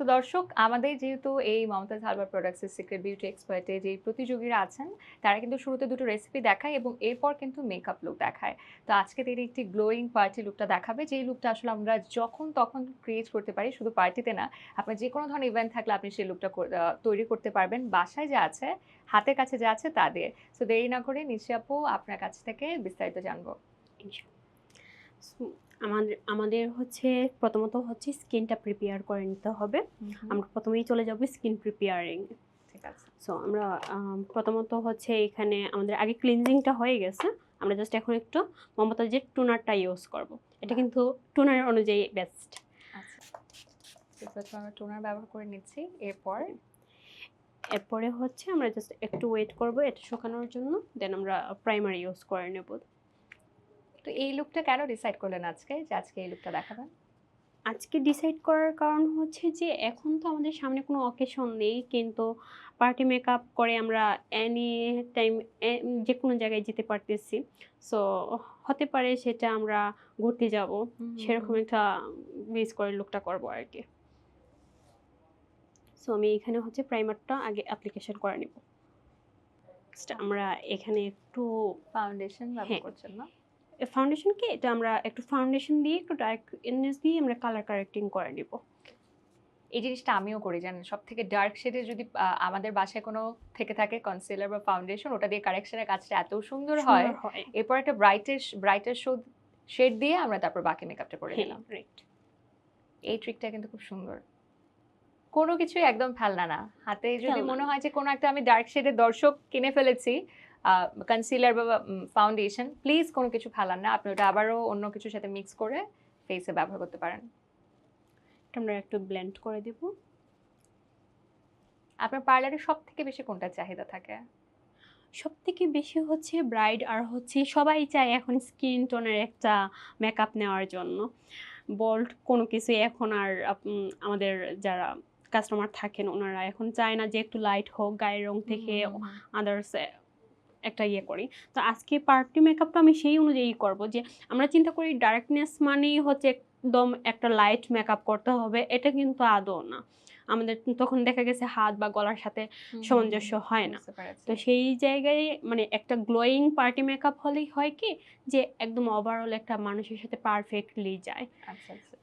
তো দর্শক, আমাদের যেহেতু এই মমতাজ হালবার প্রোডাক্টসের সিক্রেট বিউটি এক্সপার্টে যে প্রতিযোগীরা আছেন, তারা কিন্তু শুরুতে দুটো রেসিপি দেখায় এবং এরপর কিন্তু মেকআপ লুক দেখায়। তো আজকে তিনি একটি গ্লোয়িং পার্টি লুকটা দেখাবে, যেই লুকটা আসলে আমরা যখন তখন ক্রিয়েট করতে পারি, শুধু পার্টিতে না, আপনার যে কোনো ধরনের ইভেন্ট থাকলে আপনি সেই লুকটা তৈরি করতে পারবেন। বাসায় যা আছে, হাতের কাছে যা আছে তা দিয়ে। সো দেরি না করে নিশি আপু, আপনার কাছ থেকে বিস্তারিত জানব। আমাদের আমাদের হচ্ছে প্রথমত হচ্ছে স্কিনটা প্রিপেয়ার করে নিতে হবে। আমরা প্রথমেই চলে যাব স্কিন প্রিপেয়ারিং ঠিক আছে। সো আমরা প্রথমত হচ্ছে এখানে আমাদের আগে ক্লিনজিংটা হয়ে গেছে। আমরা জাস্ট এখন একটু মমতাজের টুনারটা ইউজ করব। এটা কিন্তু টুনার অনুযায়ী বেস্ট আচ্ছা। আমরা টোনার ব্যবহার করে নিচ্ছি এরপর? এরপরে হচ্ছে আমরা জাস্ট একটু ওয়েট করব এটা শুকানোর জন্য। দেন আমরা প্রাইমার ইউজ করে নেব। তো এই লুকটা কেন ডিসাইড করলেন আজকে? যে আজকে এই লুকটা দেখাবেন? আজকে ডিসাইড করার কারণ হচ্ছে যে এখন তো আমাদের সামনে কোনো অকেশন নেই কিন্তু পার্টি মেকআপ করে আমরা এনি টাইম যে কোনো জায়গায় যেতে পারতেছি। সো হতে পারে সেটা আমরা ঘুরতে যাব সেরকম একটা বেস করে লুকটা করব আর কি। সো আমি এখানে হচ্ছে প্রাইমারটা আগে অ্যাপ্লিকেশন করে নেব। আমরা এখানে একটু ফাউন্ডেশন ব্যবহার হ্যাঁ। করছেন না? ফাউন্ডেশন কি? এটা আমরা একটু ফাউন্ডেশন দিয়ে একটু ডার্ক ইননেস দিয়ে আমরা কালার কারেক্টিং করে নিব। এই জিনিসটা আমিও করি জানেন? সব থেকে ডার্ক শেডে যদি আমাদের বাসায় কোনো থেকে থাকে কনসিলার বা ফাউন্ডেশন ওটা দিয়ে কারেকশনের কাজটা এত সুন্দর হয়। এরপর একটা ব্রাইটের ব্রাইটের শেড দিয়ে আমরা তারপর বাকি মেকআপটা করে হ্যাঁ নিলাম। এই ট্রিকটা কিন্তু খুব সুন্দর। কোনো কিছুই একদম ফেলনা না। হাতে যদি মনে হয় যে কোনো একটা আমি ডার্ক শেডের দর্শক কিনে ফেলেছি কনসিলার বা ফাউন্ডেশন প্লিজ কোনো কিছু ফেলান না। আপনি ওটা আবারও অন্য কিছুর সাথে মিক্স করে ফেসে ব্যবহার করতে পারেন। আমরা একটু ব্লেন্ড করে দেব। আপনার পার্লারে সব থেকে বেশি কোনটা চাহিদা থাকে? সব থেকে বেশি হচ্ছে ব্রাইড আর হচ্ছে সবাই চায় এখন স্কিন টোনের একটা মেকআপ নেওয়ার জন্য। বোল্ড কোনো কিছু এখন আর আমাদের যারা কাস্টমার থাকেন ওনারা এখন চায় না যে একটু লাইট হোক গায়ের রং থেকে আদার্স একটা ইয়ে করি। তো আজকে পার্টি মেকআপটা আমি সেই অনুযায়ী করব যে আমরা চিন্তা করি ডার্কনেস মানেই হচ্ছে একদম একটা লাইট মেকআপ করতে হবে এটা কিন্তু আদৌ না। আমাদের তখন দেখা গেছে হাত বা গলার সাথে সামঞ্জস্য হয় না। তো সেই জায়গায় মানে একটা গ্লোয়িং পার্টি মেকআপ হলেই হয় কি যে একদম ওভারঅল একটা মানুষের সাথে পারফেক্টলি যায়। আচ্ছা আচ্ছা।